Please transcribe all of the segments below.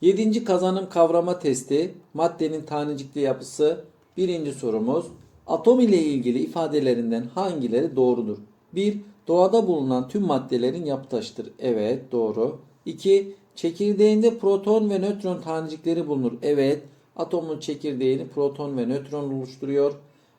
Yedinci kazanım kavrama testi, maddenin tanecikli yapısı. Birinci sorumuz, atom ile ilgili ifadelerinden hangileri doğrudur? 1. Doğada bulunan tüm maddelerin yapı taşıdır. Evet, doğru. 2. Çekirdeğinde proton ve nötron tanecikleri bulunur. Evet, atomun çekirdeğini proton ve nötron oluşturuyor.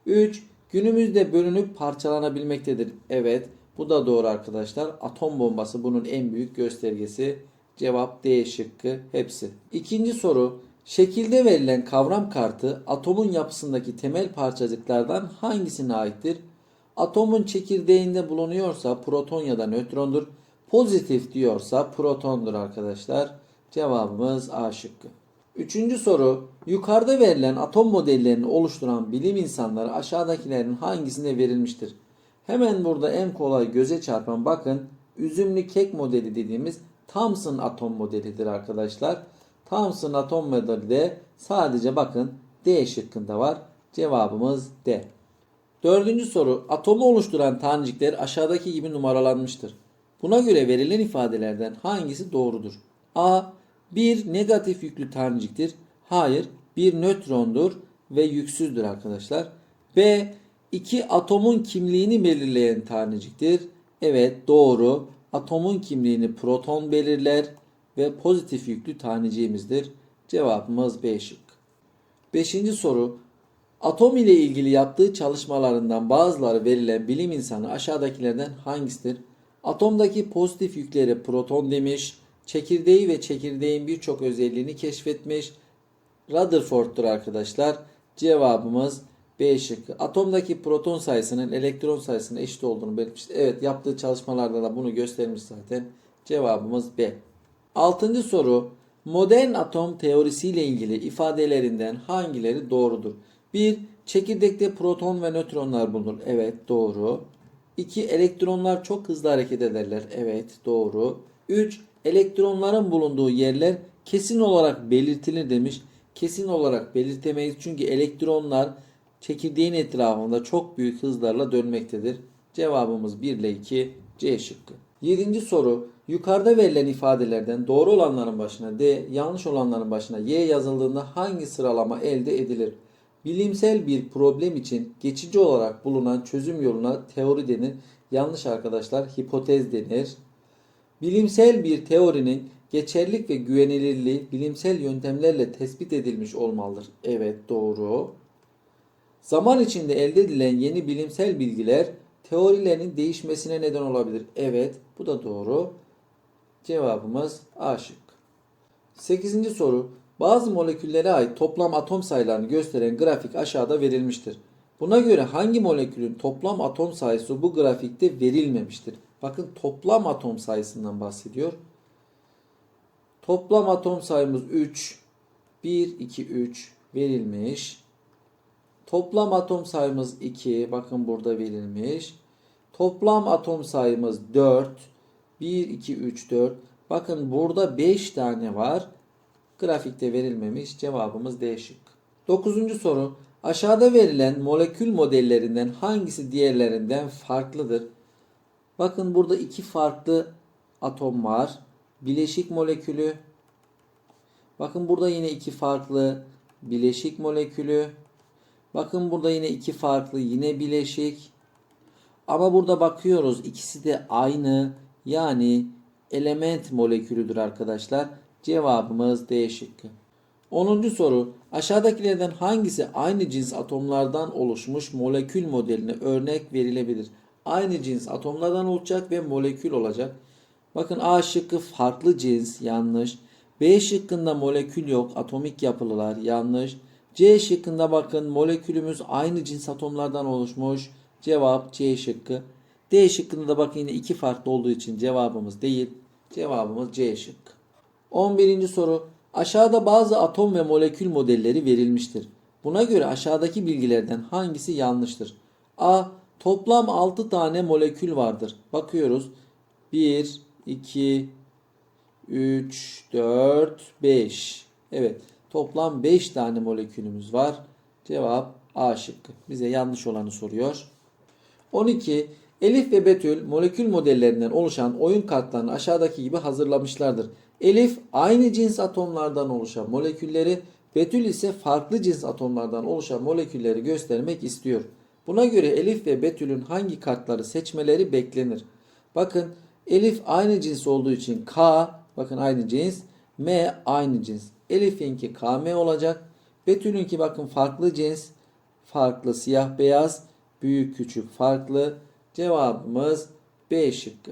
3. Günümüzde bölünüp parçalanabilmektedir. Evet, bu da doğru arkadaşlar. Atom bombası bunun en büyük göstergesi. Cevap D şıkkı hepsi. İkinci soru. Şekilde verilen kavram kartı atomun yapısındaki temel parçacıklardan hangisine aittir? Atomun çekirdeğinde bulunuyorsa proton ya da nötrondur. Pozitif diyorsa protondur arkadaşlar. Cevabımız A şıkkı. Üçüncü soru. Yukarıda verilen atom modellerini oluşturan bilim insanları aşağıdakilerin hangisine verilmiştir? Hemen burada en kolay göze çarpan bakın üzümlü kek modeli dediğimiz Thomson atom modelidir arkadaşlar. Thomson atom modeli de sadece bakın D şıkkında var. Cevabımız D. Dördüncü soru. Atomu oluşturan tanecikler aşağıdaki gibi numaralanmıştır. Buna göre verilen ifadelerden hangisi doğrudur? A. Bir negatif yüklü taneciktir. Hayır. Bir nötrondur ve yüksüzdür arkadaşlar. B. iki atomun kimliğini belirleyen taneciktir. Evet doğru. Atomun kimliğini proton belirler ve pozitif yüklü taneciğimizdir. Cevabımız B şık. Beşinci soru. Atom ile ilgili yaptığı çalışmalarından bazıları verilen bilim insanı aşağıdakilerden hangisidir? Atomdaki pozitif yükleri proton demiş, çekirdeği ve çekirdeğin birçok özelliğini keşfetmiş. Rutherford'dur arkadaşlar. Cevabımız B şıkkı. Atomdaki proton sayısının elektron sayısına eşit olduğunu belirtmiştir. Evet yaptığı çalışmalarda da bunu göstermiş zaten. Cevabımız B. Altıncı soru. Modern atom teorisiyle ilgili ifadelerinden hangileri doğrudur? 1. Çekirdekte proton ve nötronlar bulunur. Evet doğru. 2. Elektronlar çok hızlı hareket ederler. Evet doğru. 3. Elektronların bulunduğu yerler kesin olarak belirtilir demiş. Kesin olarak belirtemeyiz çünkü elektronlar çekirdeğin etrafında çok büyük hızlarla dönmektedir. Cevabımız 1 ile 2 C şıkkı. 7. soru. Yukarıda verilen ifadelerden doğru olanların başına D, yanlış olanların başına Y yazıldığında hangi sıralama elde edilir? Bilimsel bir problem için geçici olarak bulunan çözüm yoluna teori denir. Yanlış arkadaşlar hipotez denir. Bilimsel bir teorinin geçerlik ve güvenilirliği bilimsel yöntemlerle tespit edilmiş olmalıdır. Evet doğru. Zaman içinde elde edilen yeni bilimsel bilgiler teorilerin değişmesine neden olabilir. Evet bu da doğru. Cevabımız A şık. 8. soru. Bazı moleküllere ait toplam atom sayılarını gösteren grafik aşağıda verilmiştir. Buna göre hangi molekülün toplam atom sayısı bu grafikte verilmemiştir? Bakın toplam atom sayısından bahsediyor. Toplam atom sayımız 3. 1, 2, 3 verilmiş. Toplam atom sayımız 2. Bakın burada verilmiş. Toplam atom sayımız 4. 1, 2, 3, 4. Bakın burada 5 tane var. Grafikte verilmemiş. Cevabımız D şık. 9. soru. Aşağıda verilen molekül modellerinden hangisi diğerlerinden farklıdır? Bakın burada iki farklı atom var. Bileşik molekülü. Bakın burada yine iki farklı bileşik molekülü. Bakın burada yine iki farklı yine bileşik. Ama burada bakıyoruz ikisi de aynı yani element molekülüdür arkadaşlar. Cevabımız D şıkkı. 10. soru. Aşağıdakilerden hangisi aynı cins atomlardan oluşmuş molekül modeline örnek verilebilir? Aynı cins atomlardan olacak ve molekül olacak. Bakın A şıkkı farklı cins yanlış. B şıkkında molekül yok atomik yapılılar yanlış. C şıkkında bakın molekülümüz aynı cins atomlardan oluşmuş. Cevap C şıkkı. D şıkkında da bakın yine iki farklı olduğu için cevabımız değil. Cevabımız C şıkkı. 11. soru. Aşağıda bazı atom ve molekül modelleri verilmiştir. Buna göre aşağıdaki bilgilerden hangisi yanlıştır? A. Toplam 6 tane molekül vardır. Bakıyoruz. 1, 2, 3, 4, 5. Evet. Toplam 5 tane molekülümüz var. Cevap A şıkkı. Bize yanlış olanı soruyor. 12. Elif ve Betül molekül modellerinden oluşan oyun kartlarını aşağıdaki gibi hazırlamışlardır. Elif aynı cins atomlardan oluşan molekülleri, Betül ise farklı cins atomlardan oluşan molekülleri göstermek istiyor. Buna göre Elif ve Betül'ün hangi kartları seçmeleri beklenir? Bakın Elif aynı cins olduğu için K, bakın aynı cins, M aynı cins. Elif'inki KM olacak. Betül'ünki bakın farklı cins, farklı siyah beyaz, büyük küçük farklı. Cevabımız B şıkkı.